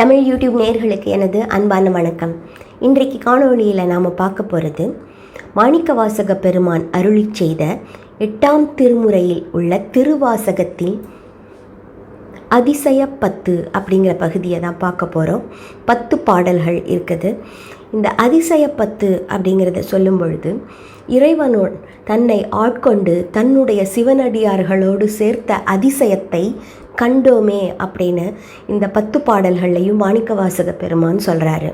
Tamil YouTube நேர்களுக்கு எனது அன்பான வணக்கம். இன்றைக்கு காணொளியில் நாம் பார்க்க போகிறது மாணிக்கவாசக பெருமான் அருளி செய்த எட்டாம் திருமுறையில் உள்ள திருவாசகத்தில் அதிசய பத்து அப்படிங்கிற பகுதியை தான் பார்க்க போகிறோம் பத்து பாடல்கள் இருக்குது. இந்த அதிசய பத்து அப்படிங்கிறத சொல்லும் பொழுது இறைவனோ தன்னை ஆட்கொண்டு தன்னுடைய சிவனடியார்களோடு சேர்த்த அதிசயத்தை கண்டோமே அப்படின்னு இந்த பத்து பாடல்கள்லையும் மாணிக்கவாசக பெருமான் சொல்கிறாரு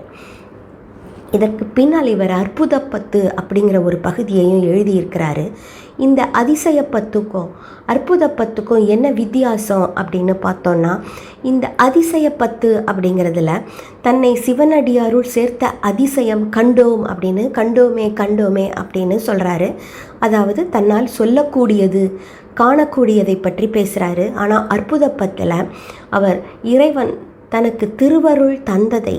இதற்கு பின்னால் இவர் அற்புத பத்து அப்படிங்கிற ஒரு பகுதியையும் எழுதியிருக்கிறாரு. இந்த அதிசய பத்துக்கும் அற்புத பத்துக்கும் என்ன வித்தியாசம் அப்படின்னு பார்த்தோன்னா இந்த அதிசய பத்து அப்படிங்கிறதுல தன்னை சிவனடியாருள் சேர்த்த அதிசயம் கண்டோம் அப்படின்னு கண்டோமே கண்டோமே அப்படின்னு சொல்கிறாரு அதாவது தன்னால் சொல்லக்கூடியது காணக்கூடியதை பற்றி பேசுகிறாரு ஆனால் அற்புத பத்தில் அவர் இறைவன் தனக்கு திருவருள் தந்ததை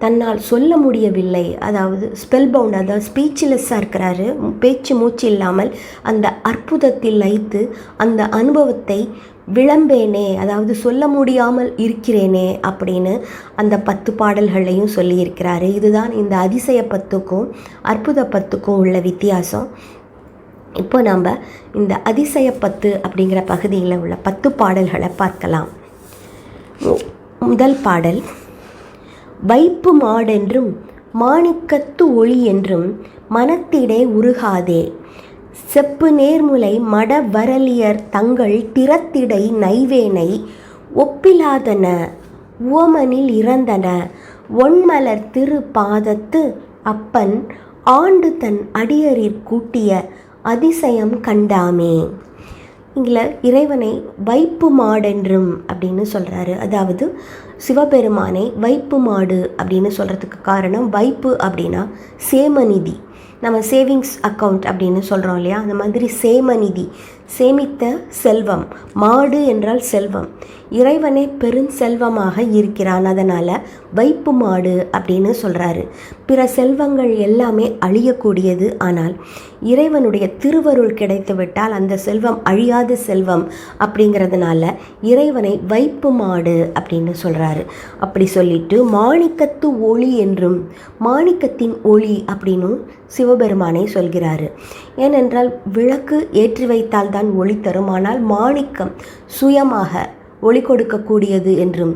தன்னால் சொல்ல முடியவில்லை. அதாவது ஸ்பெல் பவுண்ட் அதாவது ஸ்பீச்லெஸ்ஸாக இருக்கிறாரு. பேச்சு மூச்சு இல்லாமல் அந்த அற்புதத்தில் வைத்து அந்த அனுபவத்தை விளம்பேனே அதாவது சொல்ல முடியாமல் இருக்கிறேனே அப்படின்னு அந்த பத்து பாடல்களையும் சொல்லியிருக்கிறாரு. இதுதான் இந்த அதிசய பத்துக்கும் அற்புத பத்துக்கும் உள்ள வித்தியாசம். இப்போ நம்ம இந்த அதிசய பத்து அப்படிங்கிற பகுதியில் உள்ள பத்து பாடல்களை பார்க்கலாம். மு- முதல் பாடல் வைப்பு மாடென்றும் மாணிக்கத்து ஒளி என்றும் மனத்திடே உருகாதே. செப்பு நேர்முலை மட வரலியர் தங்கள் திறத்திடை நைவேனை ஒப்பிலாதன உவமனில் இறந்தன. ஒன்மலர் திரு பாதத்து அப்பன் ஆண்டு தன் அடியரிற் கூட்டிய அதிசயம் கண்டாமே. இதில் இறைவனை வைப்பு மாடென்றும் அப்படின்னு சொல்கிறாரு அதாவது சிவபெருமானை வைப்பு மாடு அப்படின்னு சொல்கிறதுக்கு காரணம் வைப்பு அப்படின்னா சேமநிதி. நம்ம சேவிங்ஸ் அக்கவுண்ட் அப்படின்னு சொல்கிறோம் இல்லையா? அந்த மாதிரி சேமநிதி சேமித்த செல்வம். மாடு என்றால் செல்வம். இறைவனே பெருஞ்செல்வமாக இருக்கிறான். அதனால் வைப்பு மாடு அப்படின்னு சொல்கிறாரு பிற செல்வங்கள் எல்லாமே அழியக்கூடியது. ஆனால் இறைவனுடைய திருவருள் கிடைத்துவிட்டால் அந்த செல்வம் அழியாத செல்வம் அப்படிங்கிறதுனால இறைவனை வைப்பு மாடு அப்படின்னு சொல்கிறாரு அப்படி சொல்லிட்டு மாணிக்கத்து ஒளி என்றும் மாணிக்கத்தின் ஒளி அப்படின்னும் சிவபெருமானை சொல்கிறாரு. ஏனென்றால் விளக்கு ஏற்றி வைத்தால் தான் ஒளி தரும். ஆனால் மாணிக்கம் சுயமாக ஒளி கொடுக்கக்கூடியது என்றும்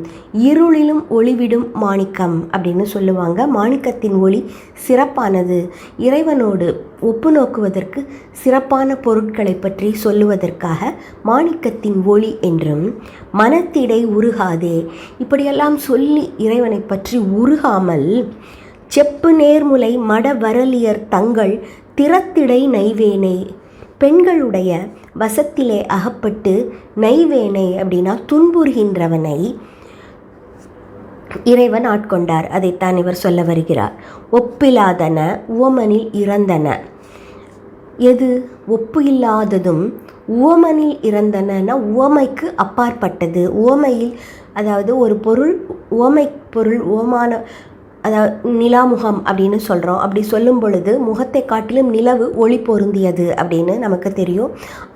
இருளிலும் ஒளிவிடும் மாணிக்கம் அப்படின்னு சொல்லுவாங்க. மாணிக்கத்தின் ஒளி சிறப்பானது. இறைவனோடு ஒப்பு நோக்குவதற்கு சிறப்பான பொருட்களை பற்றி சொல்லுவதற்காக மாணிக்கத்தின் ஒளி என்றும் மனத்திடை உருகாதே. இப்படியெல்லாம் சொல்லி இறைவனை பற்றி உருகாமல் செப்பு நேர்முலை மட வரலியர் தங்கள் திறத்திடை நைவேனே. பெண்களுடைய வசத்திலே அகப்பட்டு நைவேனை அப்படின்னா துன்புறுகின்றவனை இறைவன் ஆட்கொண்டார். அதைத்தான் இவர் சொல்ல வருகிறார். ஒப்பில்லாதன உவமனில் இறந்தன. எது? ஒப்பு இல்லாததும் உவமனில் இறந்தனன்னா உவமைக்கு அப்பாற்பட்டது. உவமையில் அதாவது ஒரு பொருள் உவமை பொருள் உவமான அதாவது நிலாமுகம் அப்படின்னு சொல்கிறோம் அப்படி சொல்லும் பொழுது முகத்தை காட்டிலும் நிலவு ஒளி பொருந்தியது அப்படின்னு நமக்கு தெரியும்.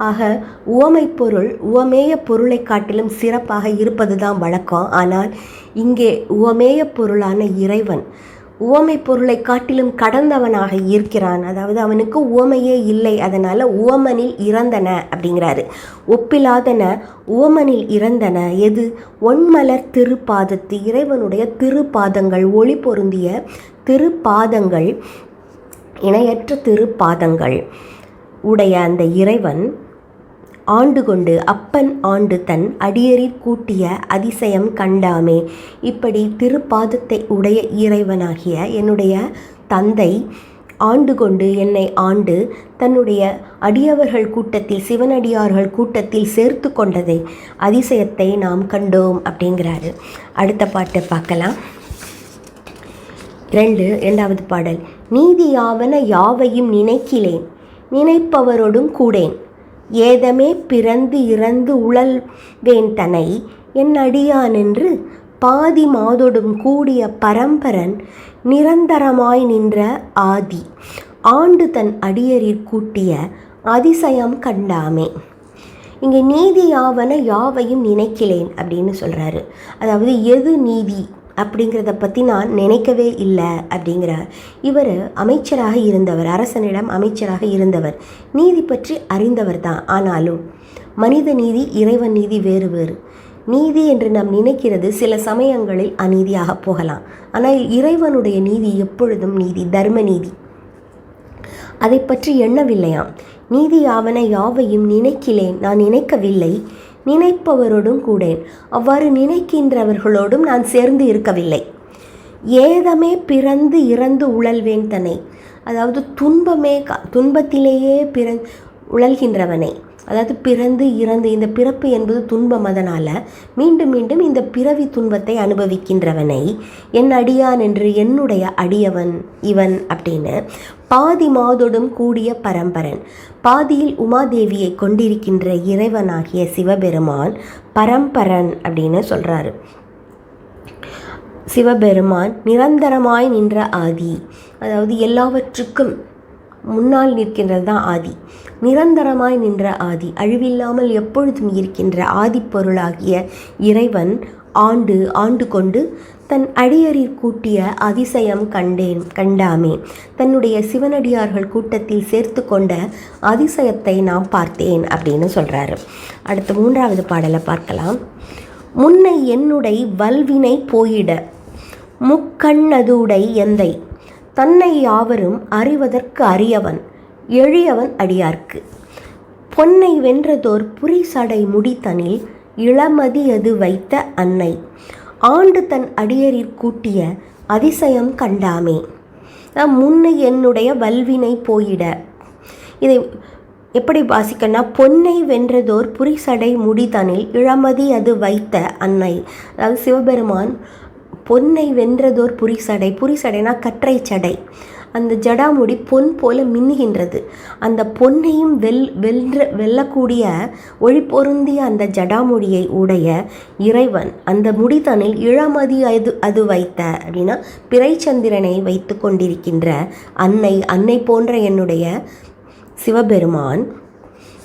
ஆக உவமை பொருள் உவமேய பொருளை காட்டிலும் சிறப்பாக இருப்பது தான் வழக்கம். ஆனால் இங்கே உவமேய பொருளான இறைவன் உவமை பொருளை காட்டிலும் கடந்தவனாக இருக்கிறான். அதாவது அவனுக்கு உவமையே இல்லை. அதனால் உவமனில் இறந்தன அப்படிங்கிறாரு. ஒப்பிலாதன உவமனில் இறந்தன எது? ஒன்மலர் திருப்பாதத்து இறைவனுடைய திருப்பாதங்கள் ஒளி பொருந்திய திருப்பாதங்கள் இணையற்ற திருப்பாதங்கள் உடைய அந்த இறைவன் ஆண்டு கொண்டு அப்பன் ஆண்டு தன் அடியரிற் கூட்டிய அதிசயம் கண்டாமே. இப்படி திருப்பாதத்தை உடைய இறைவனாகிய என்னுடைய தந்தை ஆண்டு கொண்டு என்னை ஆண்டு தன்னுடைய அடியவர்கள் கூட்டத்தில் சிவனடியார்கள் கூட்டத்தில் சேர்த்து கொண்டதை அதிசயத்தை நாம் கண்டோம் அப்படிங்கிறாரு. அடுத்த பாட்டை பார்க்கலாம். ரெண்டு இரண்டாவது பாடல். நீதியாவன யாவையும் நினைக்கிலேன் நினைப்பவரோடும் கூடேன் ஏதமே பிறந்து இறந்து உழல்வேன் தனை என் அடியானென்று பாதி மாதொடும் கூடிய பரம்பரன் நிரந்தரமாய் நின்ற ஆதி. ஆண்டு தன் அடியரிற் கூட்டிய அதிசயம் கண்டாமே. இங்கே நீதியாவன யாவையும் நினைக்கிலேன் அப்படின்னு சொல்கிறாரு அதாவது எது நீதி? அப்படிங்கிறத பற்றி நான் நினைக்கவே இல்லை அப்படிங்கிறார். இவர் அமைச்சராக இருந்தவர் அரசனிடம் அமைச்சராக இருந்தவர். நீதி பற்றி அறிந்தவர் தான் ஆனாலும் மனித நீதி இறைவன் நீதி வேறு வேறு. நீதி என்று நாம் நினைக்கிறது சில சமயங்களில் அநீதியாக போகலாம். ஆனால் இறைவனுடைய நீதி எப்பொழுதும் நீதி தர்ம நீதி. அதை பற்றி எண்ணவில்லையாம். நீதி யாவையும் நினைக்கிலேன். நான் நினைக்கவில்லை. நினைப்பவரோடும் கூடேன். அவ்வாறு நினைக்கின்றவர்களோடும் நான் சேர்ந்து இருக்கவில்லை. ஏதமே பிறந்து இறந்து உழல்வேன் தன்னை. அதாவது துன்பமே துன்பத்திலேயே பிற உழல்கின்றவனை. அதாவது பிறந்து இறந்து இந்த பிறப்பு என்பது துன்பம் அதனால் மீண்டும் மீண்டும் இந்த பிறவி துன்பத்தை அனுபவிக்கின்றவனை. என் அடியான் என்று என்னுடைய அடியவன் இவன் அப்படின்னு பாதி மாதோடும் கூடிய பரம்பரன். பாதியில் உமாதேவியை கொண்டிருக்கின்ற இறைவனாகிய சிவபெருமான் பரம்பரன் அப்படின்னு சொல்கிறாரு சிவபெருமான் நிரந்தரமாய் நின்ற ஆதி. அதாவது எல்லாவற்றுக்கும் முன்னால் நிற்கின்றது தான் ஆதி. நிரந்தரமாய் நின்ற ஆதி அழிவில்லாமல் எப்பொழுதும் இருக்கின்ற ஆதிப்பொருளாகிய இறைவன் ஆண்டு ஆண்டு கொண்டு தன் அடியரில் கூட்டிய அதிசயம் கண்டேன் கண்டாமே. தன்னுடைய சிவனடியார்கள் கூட்டத்தில் சேர்த்து கொண்ட அதிசயத்தை நான் பார்த்தேன் அப்படின்னு சொல்கிறாரு அடுத்த மூன்றாவது பாடலை பார்க்கலாம். முன்னை என்னுடை வல்வினை போயிட முக்கண்ணதுடை எந்தை? தன்னை யாவரும் அறிவதற்கு அறியவன் எளியவன் அடியார்க்கு. பொன்னை வென்றதோர் புரிசடை முடித்தனில் இளமதி அது வைத்த அன்னை. ஆண்டு தன் அடியரிற் கூட்டிய அதிசயம் கண்டாமே. நான் முன்னை என்னுடைய வல்வினை போயிட. இதை எப்படி வாசிக்கன்னா பொன்னை வென்றதோர் புரிசடை முடிதனில் இளமதி அது வைத்த அன்னை. அதாவது சிவபெருமான் பொன்னை வென்றதோர் புரிசடை. புரிசடைனா கற்றை சடை. அந்த ஜடாமுடி பொன் போல மின்னுகின்றது. அந்த பொன்னையும் வெல் வெல்ற வெல்லக்கூடிய ஒளி பொருந்திய அந்த ஜடாமுடியை உடைய இறைவன் அந்த முடிதனில் இளமதி அது அது வைத்த அப்படின்னா பிறைச்சந்திரனை வைத்து கொண்டிருக்கின்ற அன்னை அன்னை போன்ற என்னுடைய சிவபெருமான்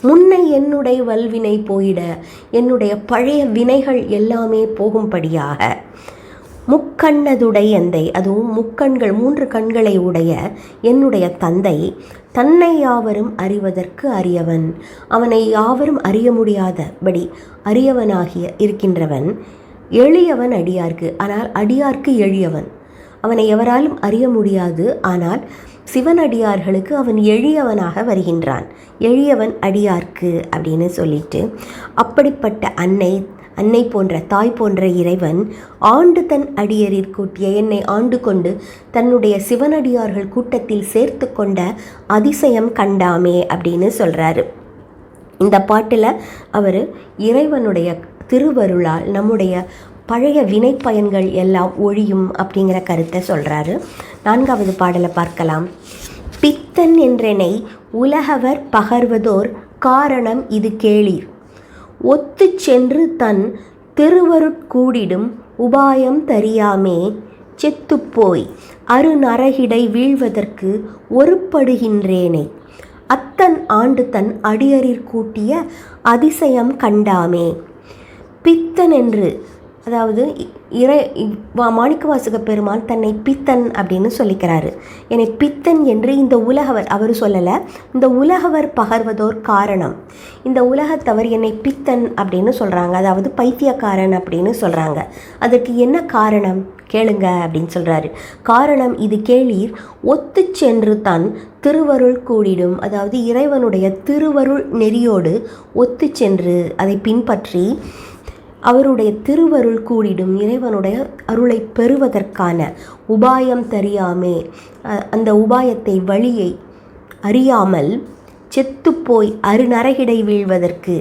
முன்னை என்னுடைய வல்வினை போயிட என்னுடைய பழைய வினைகள் எல்லாமே போகும்படியாக முக்கண்ணதுடைய எந்தை அதுவும் முக்கண்கள் மூன்று கண்களை உடைய என்னுடைய தந்தை தன்னை யாவரும் அறிவதற்கு அறியவன் அவனை யாவரும் அறிய முடியாதபடி அறியவனாகிய இருக்கின்றவன். எளியவன் அடியார்க்கு ஆனால் அடியார்க்கு எளியவன். அவனை எவராலும் அறிய முடியாது ஆனால் சிவனடியார்களுக்கு அவன் எளியவனாக வருகின்றான். எளியவன் அடியார்க்கு அப்படின்னு சொல்லிட்டு அப்படிப்பட்ட அன்னை அன்னை போன்ற தாய் போன்ற இறைவன் ஆண்டு தன் அடியரிற் கூட்டிய என்னை ஆண்டு கொண்டு தன்னுடைய சிவனடியார்கள் கூட்டத்தில் சேர்த்து கொண்ட அதிசயம் கண்டாமே அப்படின்னு சொல்கிறாரு இந்த பாட்டில் அவர் இறைவனுடைய திருவருளால் நம்முடைய பழைய வினைப்பயன்கள் எல்லாம் ஒழியும் அப்படிங்கிற கருத்தை சொல்கிறாரு நான்காவது பாடலை பார்க்கலாம். பித்தன் என்றெனை உலகவர் பகர்வதோர் காரணம் இது கேளீர். ஒத்து சென்று தன் திருவருட்கூடிடும் உபாயம் தரியாமே. செத்துப்போய் அருநரகிடை வீழ்வதற்கு ஒருப்படுகின்றேனே. அத்தன் ஆண்டு தன் அடியரிற் கூட்டிய அதிசயம் கண்டாமே. பித்தன் என்று அதாவது இறை வா- மாணிக்கவாசக பெருமான் தன்னை பித்தன் அப்படின்னு சொல்லிக்கிறாரு. என்னை பித்தன் என்று இந்த உலகவர் அவர் சொல்லலை. இந்த உலகவர் பகர்வதோர் காரணம். இந்த உலகத்தவர் என்னை பித்தன் அப்படின்னு சொல்கிறாங்க அதாவது பைத்தியக்காரன் அப்படின்னு சொல்கிறாங்க அதற்கு என்ன காரணம்? கேளுங்க அப்படின்னு சொல்கிறாரு காரணம் இது கேளீர். ஒத்து சென்று தான் திருவருள் கூடிடும் அதாவது இறைவனுடைய திருவருள் நெறியோடு ஒத்து சென்று அதை பின்பற்றி அவருடைய திருவருள் கூடிடும் இறைவனுடைய அருளை பெறுவதற்கான உபாயம் தெரியாமே. அந்த உபாயத்தை வழியை அறியாமல் செத்துப்போய் அருநரகிடை வீழ்வதற்கு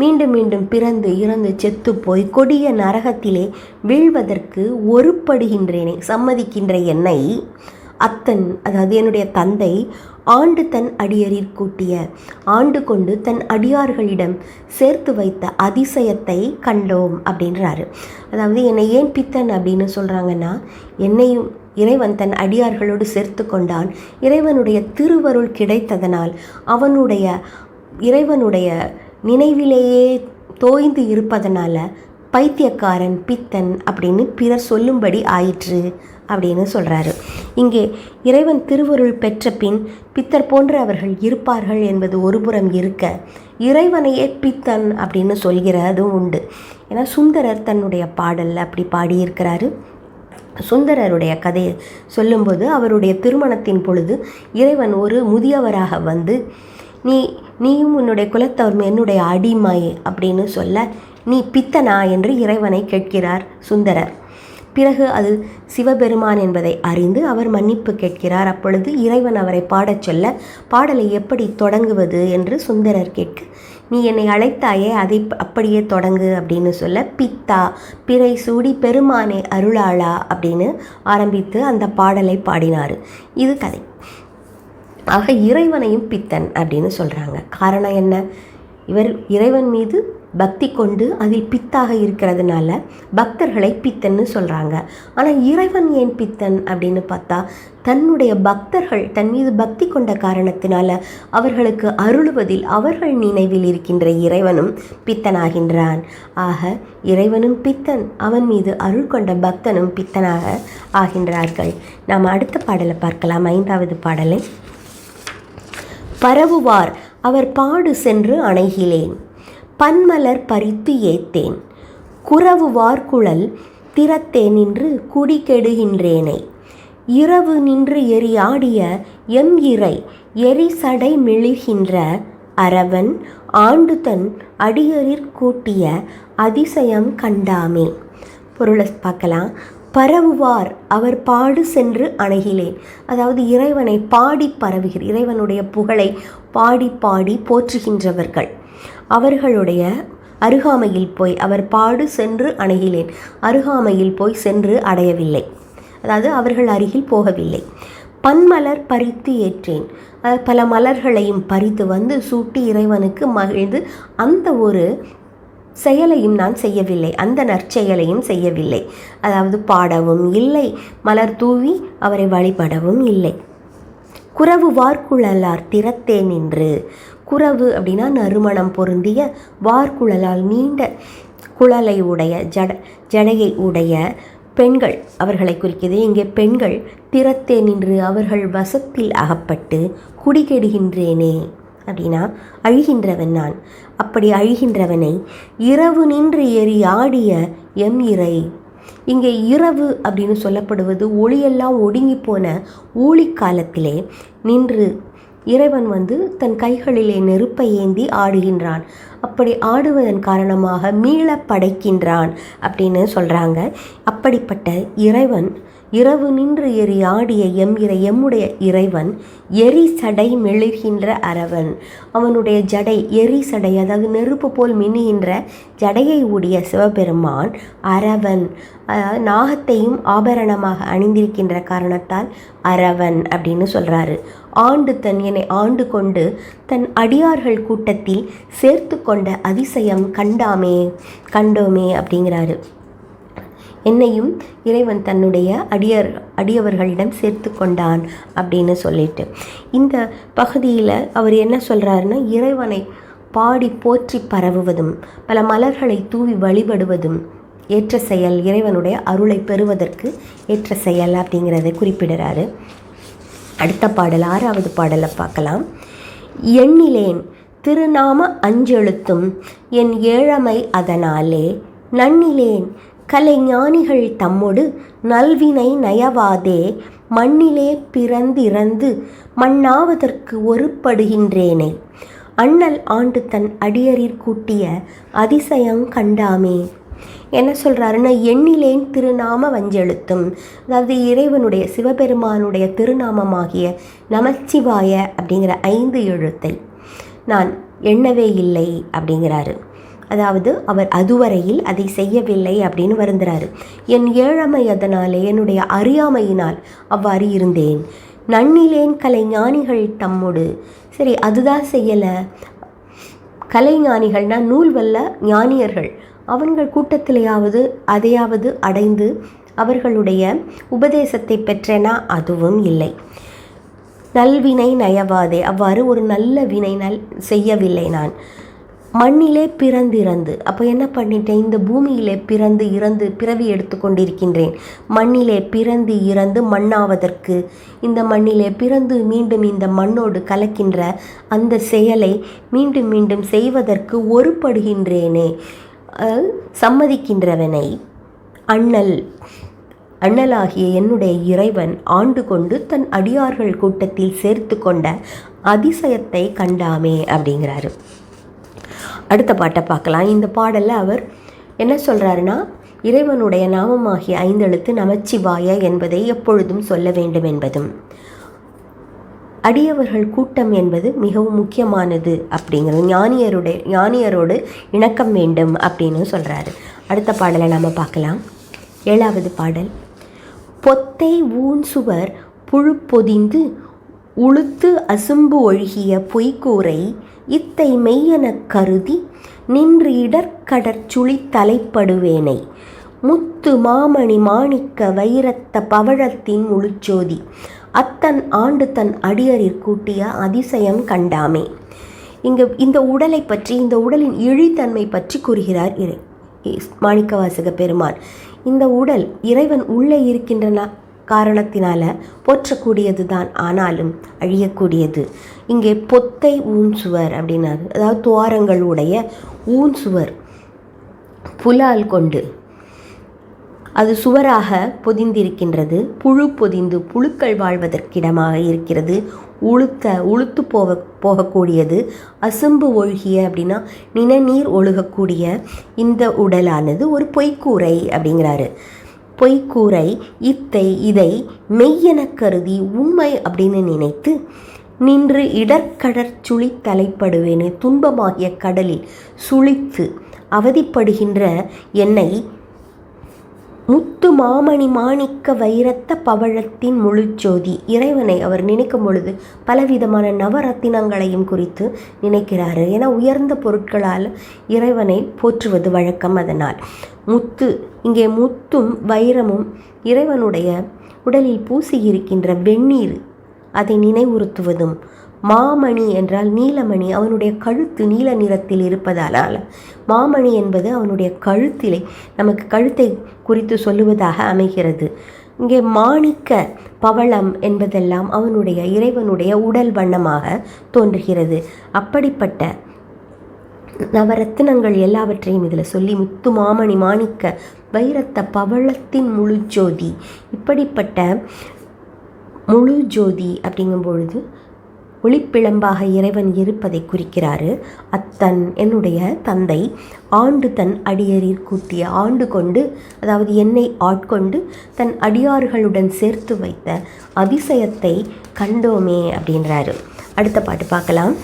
மீண்டும் மீண்டும் பிறந்து இறந்து செத்துப்போய் கொடிய நரகத்திலே வீழ்வதற்கு ஒருப்படுகின்றேனே சம்மதிக்கின்ற என்னை. அத்தன் அதாவது என்னுடைய தந்தை ஆண்டு தன் அடியரிற் கூட்டிய ஆண்டு கொண்டு தன் அடியார்களிடம் சேர்த்து வைத்த அதிசயத்தை கண்டோம் அப்படின்றாரு. அதாவது என்னை ஏன் பித்தன்? அப்படின்னு சொல்கிறாங்கன்னா என்னையும் இறைவன் தன் அடியார்களோடு சேர்த்து கொண்டான். இறைவனுடைய திருவருள் கிடைத்ததனால் அவனுடைய இறைவனுடைய நினைவிலேயே தோய்ந்து இருப்பதனால பைத்தியக்காரன் பித்தன் அப்படின்னு பிறர் சொல்லும்படி ஆயிற்று அப்படின்னு சொல்கிறாரு இங்கே இறைவன் திருவருள் பெற்ற பின் பித்தர் போன்ற அவர்கள் இருப்பார்கள் என்பது ஒருபுறம் இருக்க இறைவனையே பித்தன் அப்படின்னு சொல்கிறதும் உண்டு. ஏன்னா சுந்தரர் தன்னுடைய பாடலில் அப்படி பாடியிருக்கிறாரு. சுந்தரருடைய கதையை சொல்லும்போது அவருடைய திருமணத்தின் பொழுது இறைவன் ஒரு முதியவராக வந்து நீ நீயும் உன்னுடைய குலத்தவர் என்னுடைய அடிமை அப்படின்னு சொல்ல நீ பித்தனா என்று இறைவனை கேட்கிறார் சுந்தரர். பிறகு அது சிவபெருமான் என்பதை அறிந்து அவர் மன்னிப்பு கேட்கிறார். அப்பொழுது இறைவன் அவரை பாடச் சொல்ல பாடலை எப்படி தொடங்குவது? என்று சுந்தரர் கேட்க நீ என்னை அழைத்தாயே அதை அப்படியே தொடங்கு அப்படின்னு சொல்ல பித்தா பிறை சூடி பெருமானே அருளாளா? அப்படின்னு ஆரம்பித்து அந்த பாடலை பாடினார். இது கதை. ஆக இறைவனையும் பித்தன் அப்படின்னு சொல்கிறாங்க காரணம் என்ன? இவர் இறைவன் மீது பக்தி கொண்டு அதில் பித்தாக இருக்கிறதுனால பக்தர்களை பித்தன்னு சொல்கிறாங்க ஆனால் இறைவன் ஏன் பித்தன் அப்படின்னு பார்த்தா தன்னுடைய பக்தர்கள் தன் மீது பக்தி கொண்ட காரணத்தினால அவர்களுக்கு அருளுவதில் அவர்கள் நினைவில் இருக்கின்ற இறைவனும் பித்தனாகின்றான். ஆக இறைவனும் பித்தன் அவன் மீது அருள் கொண்ட பக்தனும் பித்தனாக ஆகின்றார்கள். நாம் அடுத்த பாடலை பார்க்கலாம். ஐந்தாவது பாடலை. பரவுவார் அவர் பாடு சென்று அணைகிலேன். பன்மலர் பறித்து ஏத்தேன். குறவு வார்குழல் திறத்தே நின்று குடி கெடுகின்றேனை. இரவு நின்று எரியாடிய எம் இறை எரிசடை மெழுகின்ற அரவன் ஆண்டு தன் அடியரிற் கூட்டிய அதிசயம் கண்டாமே. பொருளை பார்க்கலாம். பரவுவார் அவர் பாடு சென்று அணுகிலேன் அதாவது இறைவனை பாடி பரவுகிற இறைவனுடைய புகழை பாடி பாடி போற்றுகின்றவர்கள். அவர்களுடைய அருகாமையில் போய் அவர் பாடு சென்று அணுகிலேன் அருகாமையில் போய் சென்று அடையவில்லை. அதாவது அவர்கள் அருகில் போகவில்லை. பன்மலர் பறித்து ஏற்றேன். பல மலர்களையும் பறித்து வந்து சூட்டி இறைவனுக்கு மகிழ்ந்து அந்த ஒரு செயலையும் நான் செய்யவில்லை. அந்த நற்செயலையும் செய்யவில்லை. அதாவது பாடவும் இல்லை. மலர் தூவி அவரை வழிபடவும் இல்லை. குறவு வார்குழலார் திறத்தே நின்று குறவு அப்படின்னா நறுமணம் பொருந்திய வார்குழலால் நீண்ட குழலை உடைய ஜட ஜடையை உடைய பெண்கள் அவர்களை குறிக்கிறது. இங்கே பெண்கள் திறத்தே நின்று அவர்கள் வசத்தில் அகப்பட்டு குடிகெடுகின்றேனே அப்படின்னா அழிகின்றவன் நான். அப்படி அழிகின்றவனை இரவு நின்று எரி ஆடிய எம் இறை. இங்கே இரவு அப்படின்னு சொல்லப்படுவது ஒளியெல்லாம் ஒடுங்கி போன ஊழிக்காலத்திலே நின்று இறைவன் வந்து தன் கைகளிலே நெருப்பை ஏந்தி ஆடுகின்றான். அப்படி ஆடுவதன் காரணமாக மீள படைக்கின்றான் அப்படின்னு சொல்கிறாங்க அப்படிப்பட்ட இறைவன் இரவு நின்று எரி ஆடிய எம் இறை எம்முடைய இறைவன் எரி சடை மெழுகின்ற அரவன். அவனுடைய ஜடை எரி சடை அதாவது நெருப்பு போல் மின்னுகின்ற ஜடையை உடைய சிவபெருமான் அரவன். நாகத்தையும் ஆபரணமாக அணிந்திருக்கின்ற காரணத்தால் அரவன் அப்படின்னு சொல்கிறாரு ஆண்டு தன் என்னை ஆண்டு கொண்டு தன் அடியார்கள் கூட்டத்தில் சேர்த்து கொண்ட அதிசயம் கண்டாமே கண்டோமே அப்படிங்கிறாரு. என்னையும் இறைவன் தன்னுடைய அடியர் அடியவர்களிடம் சேர்த்து கொண்டான் அப்படின்னு சொல்லிட்டு. இந்த பகுதியில் அவர் என்ன சொல்கிறாருன்னா இறைவனை பாடி போற்றி பரவுவதும் பல மலர்களை தூவி வழிபடுவதும் ஏற்ற செயல் இறைவனுடைய அருளை பெறுவதற்கு ஏற்ற செயல் அப்படிங்கிறத குறிப்பிடுறாரு. அடுத்த பாடல் ஆறாவது பாடலை பார்க்கலாம். எண்ணிலேன் திருநாம அஞ்செழுத்தும் என் ஏழமை அதனாலே நன்னிலேன் கலைஞானிகள் தம்மொடு நல்வினை நயவாதே மண்ணிலே பிறந்திறந்து மண்ணாவதற்கு ஒருப்படுகின்றேனே. அண்ணல் ஆண்டு தன் அடியரிற் கூட்டிய அதிசயம் கண்டாமே. என்ன சொல்கிறாருன்னா எண்ணிலேன் திருநாம வஞ்செழுத்தும் அதாவது இறைவனுடைய சிவபெருமானுடைய திருநாமமாகிய நமச்சிவாய அப்படிங்கிற ஐந்து எழுத்தை நான் எண்ணவே இல்லை அப்படிங்கிறாரு. அதாவது அவர் அதுவரையில் அதை செய்யவில்லை அப்படின்னு வருந்துறாரு. என் ஏழமை அதனாலே என்னுடைய அறியாமையினால் அவ்வாறு இருந்தேன். நன்னிலேன் கலைஞானிகள் தம்மோடு. சரி அதுதான் செய்யலை. கலைஞானிகள்னா நூல் வல்ல ஞானியர்கள். அவங்கள் கூட்டத்திலேயாவது அதையாவது அடைந்து அவர்களுடைய உபதேசத்தை பெற்றேனா? அதுவும் இல்லை. நல்வினை நயவாதே. அவ்வாறு ஒரு நல்ல வினை நல் செய்யவில்லை நான். மண்ணிலே பிறந்திறந்து அப்போ என்ன பண்ணிட்டேன்? இந்த பூமியிலே பிறந்து இறந்து பிறவி எடுத்து கொண்டிருக்கின்றேன். மண்ணிலே பிறந்து இறந்து மண்ணாவதற்கு. இந்த மண்ணிலே பிறந்து மீண்டும் இந்த மண்ணோடு கலக்கின்ற அந்த செயலை மீண்டும் மீண்டும் செய்வதற்கு ஒருபடுகின்றேனே சம்மதிக்கின்றவனை அண்ணல் அண்ணலாகிய என்னுடைய இறைவன் ஆண்டு கொண்டு தன் அடியார்கள் கூட்டத்தில் சேர்த்து கொண்ட அதிசயத்தை கண்டாமே அப்படிங்கிறாரு. அடுத்த பாட்டை பார்க்கலாம். இந்த பாடலில் அவர் என்ன சொல்கிறாருன்னா இறைவனுடைய நாமமாகிய ஐந்தெழுத்து நமச்சிவாய என்பதை எப்பொழுதும் சொல்ல வேண்டும் என்பதும். அடியவர்கள் கூட்டம் என்பது மிகவும் முக்கியமானது அப்படிங்கிறது ஞானியருடைய ஞானியரோடு இணக்கம் வேண்டும் அப்படின்னு சொல்கிறாரு அடுத்த பாடலை நாம் பார்க்கலாம். ஏழாவது பாடல். பொத்தை ஊன் சுவர் புழு பொதிந்து உளுத்து அசும்பு ஒழுகிய பொய்கூரை இத்தை மெய்யெனக் கருதி நின்று இடர்கடற்சுழி தலைப்படுவேனை. முத்து மாமணி மாணிக்க வைரத்த பவழத்தின் முழுச்சோதி அத்தன் ஆண்டு தன் அடியரிற் கூட்டிய அதிசயம் கண்டாமே. இங்கு இந்த உடலை பற்றி இந்த உடலின் இழித்தன்மை பற்றி கூறுகிறார் இறை மாணிக்கவாசக பெருமான். இந்த உடல் இறைவன் உள்ளே இருக்கின்றன காரணத்தினால போற்றக்கூடியது தான் ஆனாலும் அழியக்கூடியது. இங்கே பொத்தை ஊன் சுவர் அப்படின்னாரு. அதாவது துவாரங்களுடைய ஊன் சுவர் புலால் கொண்டு அது சுவராக பொதிந்திருக்கின்றது. புழு பொதிந்து புழுக்கள் வாழ்வதற்கிடமாக இருக்கிறது. உளுத்த உளுத்து போக போகக்கூடியது. அசும்பு ஒழுகிய அப்படின்னா நிணநீர் ஒழுகக்கூடிய இந்த உடலானது ஒரு பொய்க்கூரை அப்படிங்கிறாரு. பொய்க்கூரை இத்தை இதை மெய்யெனக் கருதி உண்மை அப்படின்னு நினைத்து நின்று இடர்கடற் சுழி தலைப்படுவேனே துன்பமாகிய கடலில் சுழித்து அவதிப்படுகின்ற என்னை முத்து மாமணி மாணிக்க வைரத்த பவழத்தின் முழுச்சோதி இறைவனை அவர் நினைக்கும் பொழுது பலவிதமான நவரத்தினங்களையும் குறித்து நினைக்கிறாரு. ஏன்னா உயர்ந்த பொருட்களால் இறைவனை போற்றுவது வழக்கம் அதனால். முத்து இங்கே முத்தும் வைரமும் இறைவனுடைய உடலில் பூசி இருக்கின்ற வெந்நீர் அதை நினைவுறுத்துவதும் மாமணி என்றால் நீலமணி. அவனுடைய கழுத்து நீல நிறத்தில் இருப்பதால் மாமணி என்பது அவனுடைய கழுத்திலே நமக்கு கழுத்தை குறித்து சொல்லுவதாக அமைகிறது. இங்கே மாணிக்க பவளம் என்பதெல்லாம் அவனுடைய இறைவனுடைய உடல் வண்ணமாக தோன்றுகிறது. அப்படிப்பட்ட நவரத்தினங்கள் எல்லாவற்றையும் இதில் சொல்லி முத்து மாமணி மாணிக்க வைரத்த பவளத்தின் முழு ஜோதி இப்படிப்பட்ட முழு ஜோதி அப்படிங்கும் பொழுது ஒளிப்பிழம்பாக இறைவன் இருப்பதை குறிக்கிறாரு. அத்தன் என்னுடைய தந்தை ஆண்டு தன் அடியரில் கூட்டிய ஆண்டு கொண்டு அதாவது என்னை ஆட்கொண்டு தன் அடியார்களுடன் சேர்த்து வைத்த அதிசயத்தை கண்டோமே அப்படின்றாரு. அடுத்த பாட்டு பார்க்கலாம்.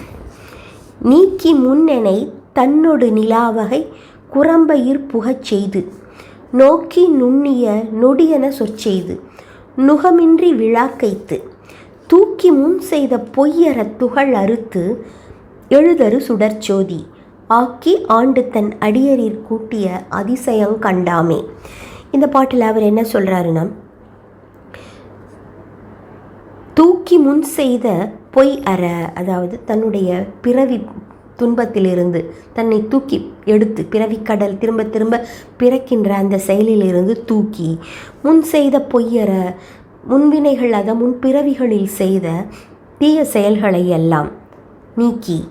நீக்கி முன்னெனை தன்னொடு நிலாவகை குரம்பயிர் புகச் செய்து நோக்கி நுண்ணிய நொடியென சொற்செய்து நுகமின்றி விழாக்கைத்து தூக்கி முன் செய்த பொய்யற துகள் அறுத்து எழுதரு சுடர்ச்சோதி ஆக்கி ஆண்டு தன் அடியரில் கூட்டிய அதிசயம் கண்டாமே. இந்த பாட்டில் அவர் என்ன சொல்கிறாருன்னா தூக்கி முன் செய்த பொய் அற அதாவது தன்னுடைய பிறவி துன்பத்திலிருந்து தன்னை தூக்கி எடுத்து பிறவி கடல் திரும்ப திரும்ப பிறக்கின்ற அந்த செயலிலிருந்து தூக்கி முன் செய்த பொய்யற முன்வினைகள் அதை முன் பிறவிகளில் செய்த தீய செயல்களை எல்லாம் நீக்கி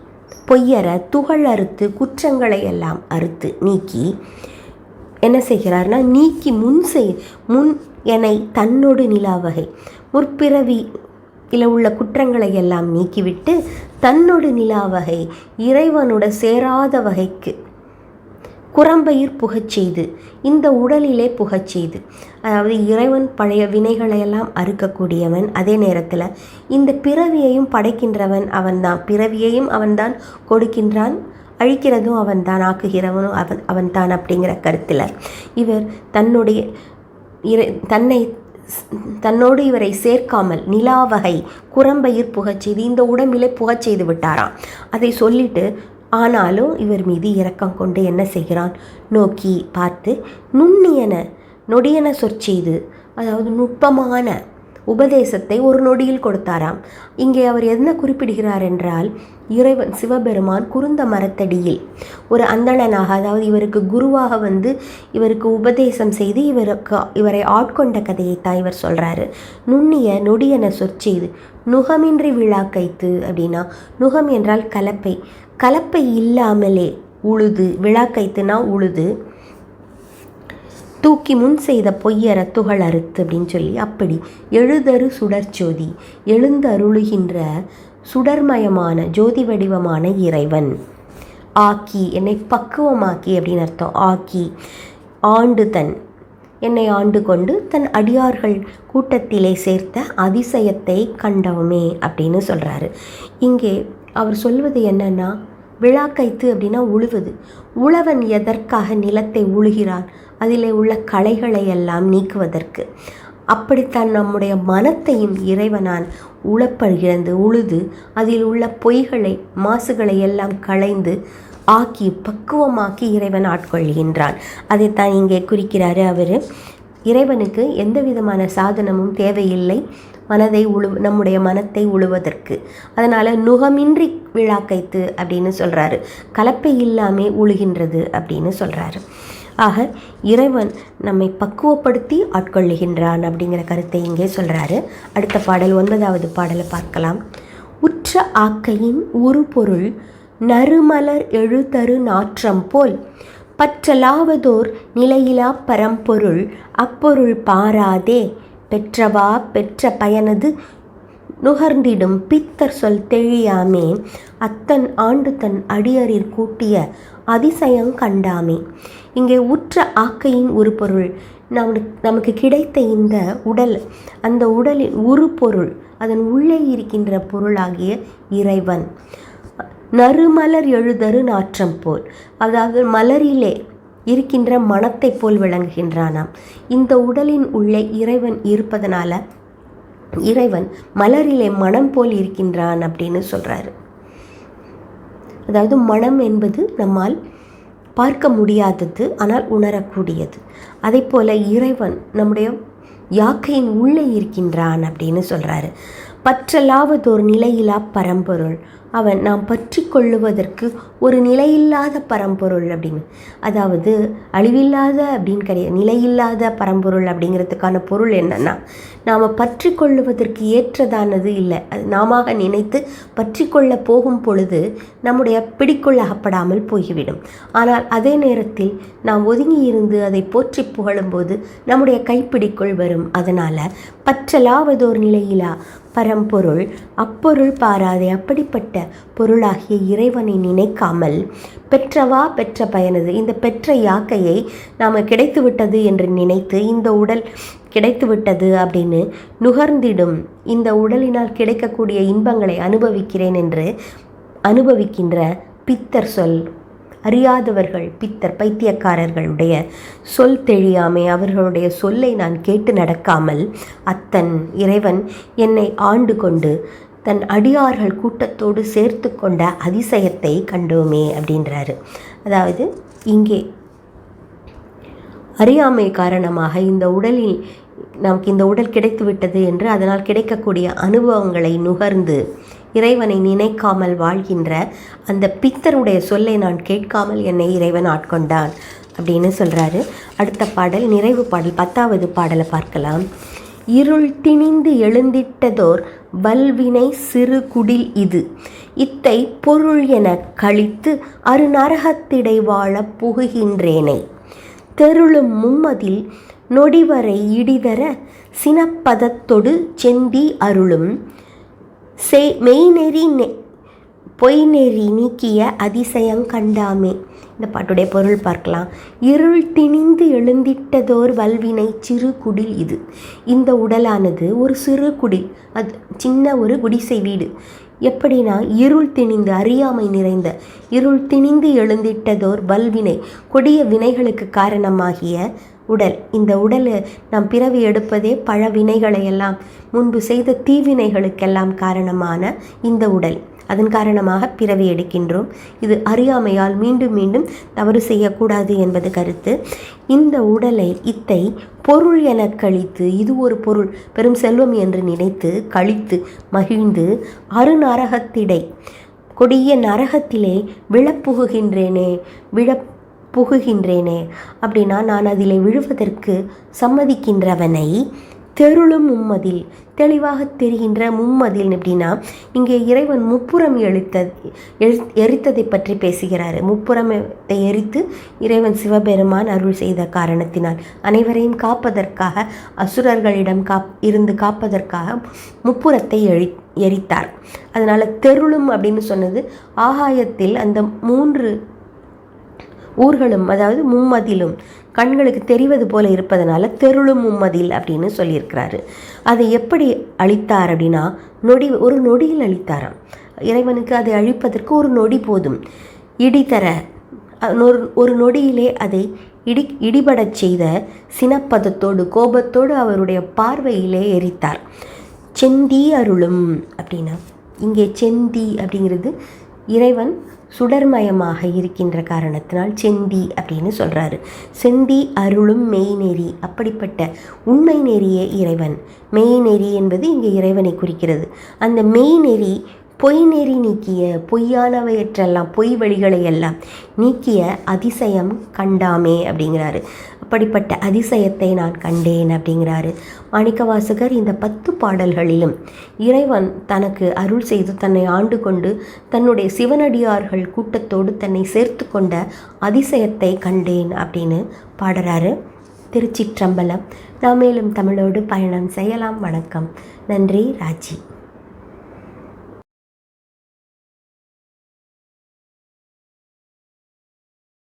பொய்யற துகள் அறுத்து குற்றங்களை எல்லாம் அறுத்து நீக்கி என்ன செய்கிறார்னா நீக்கி முன் செய் முன் என்னை தன்னோடு நிலாவகை. முற்பிறவி இல உள்ள குற்றங்களை எல்லாம் நீக்கிவிட்டு தன்னோடு நிலாவகை இறைவனோட சேராத வகைக்கு குரம்பயிர் புகச் செய்து இந்த உடலிலே புகச் செய்து. அதாவது இறைவன் பழைய வினைகளையெல்லாம் அறுக்கக்கூடியவன். அதே நேரத்தில் இந்த பிறவியையும் படைக்கின்றவன் அவன்தான். பிறவியையும் அவன்தான் கொடுக்கின்றான் அழிக்கிறதும் அவன்தான் ஆக்குகிறவனும் அவன் அவன்தான் அப்படிங்கிற கருத்தில் இவர் தன்னுடைய இறை தன்னை தன்னோடு இவரை சேர்க்காமல் நிலாவகை குரம்பயிர் புகச் செய்து இந்த உடம்பிலே புகச் செய்து விட்டாராம். அதை சொல்லிட்டு ஆனாலும் இவர் மீது இரக்கம் கொண்டு என்ன செய்கிறான்? நோக்கி பார்த்து நுண்ணியன நொடியன சொற்செய்து அதாவது நுட்பமான உபதேசத்தை ஒரு நொடியில் கொடுத்தாராம். இங்கே அவர் என்ன குறிப்பிடுகிறார் என்றால் இறைவன் சிவபெருமான் குருந்த மரத்தடியில் ஒரு அந்தணனாக அதாவது இவருக்கு குருவாக வந்து இவருக்கு உபதேசம் செய்து இவருக்கு இவரை ஆட்கொண்ட கதையை தான் இவர் சொல்கிறாரு நுண்ணிய நொடியென சொற்செய்து நுகமின்றி விழா கைத்து அப்படின்னா நுகம் என்றால் கலப்பை. கலப்பை இல்லாமலே உழுது விழா கைத்துனா உழுது தூக்கி முன் செய்த பொய்யற துகள் அறுத்து அப்படின்னு சொல்லி அப்படி எழுதரு சுடர்ச்சோதி எழுந்தருளுகின்ற சுடர்மயமான ஜோதி வடிவமான இறைவன். ஆக்கி என்னை பக்குவமாக்கி அப்படின்னு அர்த்தம். ஆக்கி ஆண்டு தன் என்னை ஆண்டு கொண்டு தன் அடியார்கள் கூட்டத்திலே சேர்த்த அதிசயத்தை கண்டவுமே அப்படின்னு சொல்கிறாரு இங்கே அவர் சொல்வது என்னன்னா விழாக்கைத்து அப்படின்னா உழுவது. உழவன் எதற்காக நிலத்தை உழுகிறான்? அதிலே உள்ள களைகளை எல்லாம் நீக்குவதற்கு. அப்படித்தான் நம்முடைய மனத்தையும் இறைவனால் உழப்பகிழந்து உழுது அதில் உள்ள பொய்களை மாசுகளை எல்லாம் களைந்து ஆக்கி பக்குவமாக்கி இறைவன் ஆட்கொள்கின்றான். அதைத்தான் இங்கே குறிக்கிறாரு அவர். இறைவனுக்கு எந்த விதமான சாதனமும் தேவையில்லை. மனதை உழு நம்முடைய மனத்தை உழுவதற்கு. அதனால் நுகமின்றி விழாக்கைத்து அப்படின்னு சொல்கிறாரு கலப்பை இல்லாமல் உழுகின்றது அப்படின்னு சொல்கிறாரு ஆக இறைவன் நம்மை பக்குவப்படுத்தி ஆட்கொள்ளுகின்றான் அப்படிங்கிற கருத்தை இங்கே சொல்கிறாரு அடுத்த பாடல் ஒன்பதாவது பாடலை பார்க்கலாம். உற்ற ஆக்கையின் உரு பொருள் நறுமலர் எழுதரு நாற்றம் போல் பற்றலாவதோர் நிலையிலா பரம்பொருள் அப்பொருள் பாராதே பெற்றவா பெற்ற பயனது நுகர்ந்திடும் பித்தர் சொல் தெளியாமே அத்தன் ஆண்டு தன் அடியரில் கூட்டிய அதிசயம் கண்டாமே. இங்கே உற்ற ஆக்கையின் ஒரு பொருள். நமக்கு நமக்கு கிடைத்த இந்த உடல் அந்த உடலின் ஒரு பொருள் அதன் உள்ளே இருக்கின்ற பொருளாகிய இறைவன். நறுமலர் எழுதரு நாற்றம் போல். அதாவது மலரிலே இருக்கின்ற மனத்தை போல் விளங்குகின்றானாம். இந்த உடலின் உள்ளே இறைவன் இருப்பதனால இறைவன் மலரிலே மனம் போல் இருக்கின்றான் அப்படின்னு சொல்கிறாரு அதாவது மனம் என்பது நம்மால் பார்க்க முடியாதது ஆனால் உணரக்கூடியது. அதே போல் இறைவன் நம்முடைய யாக்கையின் உள்ளே இருக்கின்றான் அப்படின்னு சொல்கிறாரு ஒரு நிலையிலா பரம்பொருள். அவன் நாம் பற்றி கொள்ளுவதற்கு ஒரு நிலையில்லாத பரம்பொருள் அப்படின்னு. அதாவது அழிவில்லாத அப்படின்னு கிடையாது நிலையில்லாத பரம்பொருள் அப்படிங்கிறதுக்கான பொருள் என்னன்னா நாம் பற்றி கொள்ளுவதற்கு ஏற்றதானது இல்லை. அது நாம நினைத்து பற்றி கொள்ள போகும் பொழுது நம்முடைய பிடிக்குள் அகப்படாமல் போய்விடும். ஆனால் அதே நேரத்தில் நாம் ஒதுங்கி இருந்து அதை போற்றி புகழும்போது நம்முடைய கைப்பிடிக்குள் வரும். அதனால் பற்றலாவதோர் நிலையிலா பரம்பொருள் அப்பொருள் பாராதே அப்படிப்பட்ட பொருளாகிய இறைவனை நினைக்காமல் பெற்றவா பெற்ற பயனது? இந்த பெற்ற யாக்கையை நாம் கிடைத்துவிட்டது என்று நினைத்து இந்த உடல் கிடைத்துவிட்டது அப்படின்னு நுகர்ந்திடும். இந்த உடலினால் கிடைக்கக்கூடிய இன்பங்களை அனுபவிக்கிறேன் என்று அனுபவிக்கின்ற பித்தர் சொல். அறியாதவர்கள் பித்தர் பைத்தியக்காரர்களுடைய சொல் தெளியாமை அவர்களுடைய சொல்லை நான் கேட்டு நடக்காமல் அத்தன் இறைவன் என்னை ஆண்டு கொண்டு தன் அடியார்கள் கூட்டத்தோடு சேர்த்து கொண்ட அதிசயத்தை கண்டோமே அப்படின்றாரு. அதாவது இங்கே அறியாமை காரணமாக இந்த உடலில் நமக்கு இந்த உடல் கிடைத்து விட்டது என்று அதனால் கிடைக்கக்கூடிய அனுபவங்களை நுகர்ந்து இறைவனை நினைக்காமல் வாழ்கின்ற அந்த பித்தருடைய சொல்லை நான் கேட்காமல் என்னை இறைவன் ஆட்கொண்டான் அப்படின்னு சொல்கிறாரு அடுத்த பாடல் நிறைவு பாடல் பத்தாவது பாடலை பார்க்கலாம். இருள் திணிந்து எழுந்திட்டதோர் வல்வினை சிறு குடில் இது. இத்தை பொருள் எனக் கழித்து அருநரகத்திடை வாழப் புகுகின்றேனை. தெருளும் மும்மதில் நொடிவரை இடிதர சினப்பதத்தொடு செந்தி அருளும். செய் மெய்நெறி நெ பொய்நெறி நீக்கிய அதிசயம் கண்டாமே. இந்த பாட்டுடைய பொருள் பார்க்கலாம். இருள் திணிந்து எழுந்திட்டதோர் வல்வினை சிறு குடில் இது. இந்த உடலானது ஒரு சிறு குடில் அது சின்ன ஒரு குடிசை வீடு. எப்படின்னா இருள் திணிந்து அறியாமை நிறைந்த இருள் திணிந்து எழுந்திட்டதோர் வல்வினை கொடிய வினைகளுக்கு காரணமாகிய உடல். இந்த உடல் நாம் பிறவி எடுப்பதே பழ வினைகளை எல்லாம் முன்பு செய்த தீவினைகளுக்கெல்லாம் காரணமான இந்த உடல். அதன் காரணமாக பிறவி எடுக்கின்றோம். இது அறியாமையால் மீண்டும் மீண்டும் தவறு செய்யக்கூடாது என்பது கருத்து. இந்த உடலை இத்தை பொருள் என கழித்து இது ஒரு பொருள் பெரும் செல்வம் என்று நினைத்து கழித்து மகிழ்ந்து அருநரகத்திடை கொடிய நரகத்திலே விழப்புகுகின்றேனே விழ புகுகின்றேனே அப்படின்னா நான் அதிலே விழுவதற்கு சம்மதிக்கின்றவனை தெருளும் மும்மதில் தெளிவாக தெரிகின்ற மும்மதில் எப்படின்னா இங்கே இறைவன் முப்புறம் எழுத்த எழு எரித்ததை பற்றி பேசுகிறாரு. முப்புறத்தை எரித்து இறைவன் சிவபெருமான் அருள் செய்த காரணத்தினால். அனைவரையும் காப்பதற்காக அசுரர்களிடம் காப் இருந்து காப்பதற்காக முப்புறத்தை எழி எரித்தார். அதனால் தெருளும் அப்படின்னு சொன்னது ஆகாயத்தில் அந்த மூன்று ஊர்களும் அதாவது மும்மதிலும் கண்களுக்கு தெரிவது போல இருப்பதனால தெருளும் உம்மதில் அப்படின்னு சொல்லியிருக்கிறாரு. அதை எப்படி அழித்தார் அப்படின்னா நொடி ஒரு நொடியில் அழித்தாராம். இறைவனுக்கு அதை அழிப்பதற்கு ஒரு நொடி போதும். இடித்தர ஒரு ஒரு நொடியிலே அதை இடி இடிபடச் செய்த சினப்பதத்தோடு கோபத்தோடு அவருடைய பார்வையிலே எரித்தார். செந்தி அருளும் அப்படின்னா இங்கே செந்தி அப்படிங்கிறது இறைவன் சுடர்மயமாக இருக்கின்ற காரணத்தினால் செந்தி அப்படின்னு சொல்கிறாரு செந்தி அருளும் மெய்நெறி. அப்படிப்பட்ட உண்மை நெறியே இறைவன். மெய்நெறி என்பது இங்கே இறைவனை குறிக்கிறது. அந்த மெய்நெறி பொய் நெறி நீக்கிய பொய்யானவையற்றெல்லாம் பொய் வழிகளை எல்லாம் நீக்கிய அதிசயம் கண்டாமே அப்படிங்கிறாரு. அப்படிப்பட்ட அதிசயத்தை நான் கண்டேன் அப்படிங்கிறாரு. மாணிக்கவாசகர் இந்த பத்து பாடல்களிலும் இறைவன் தனக்கு அருள் செய்து தன்னை ஆண்டு கொண்டு தன்னுடைய சிவனடியார்கள் கூட்டத்தோடு தன்னை சேர்த்து கொண்ட அதிசயத்தை கண்டேன் அப்படின்னு பாடுறாரு திருச்சிற்றம்பலம். நாம் மேலும் தமிழோடு பயணம் செய்யலாம். வணக்கம். நன்றி ராஜி.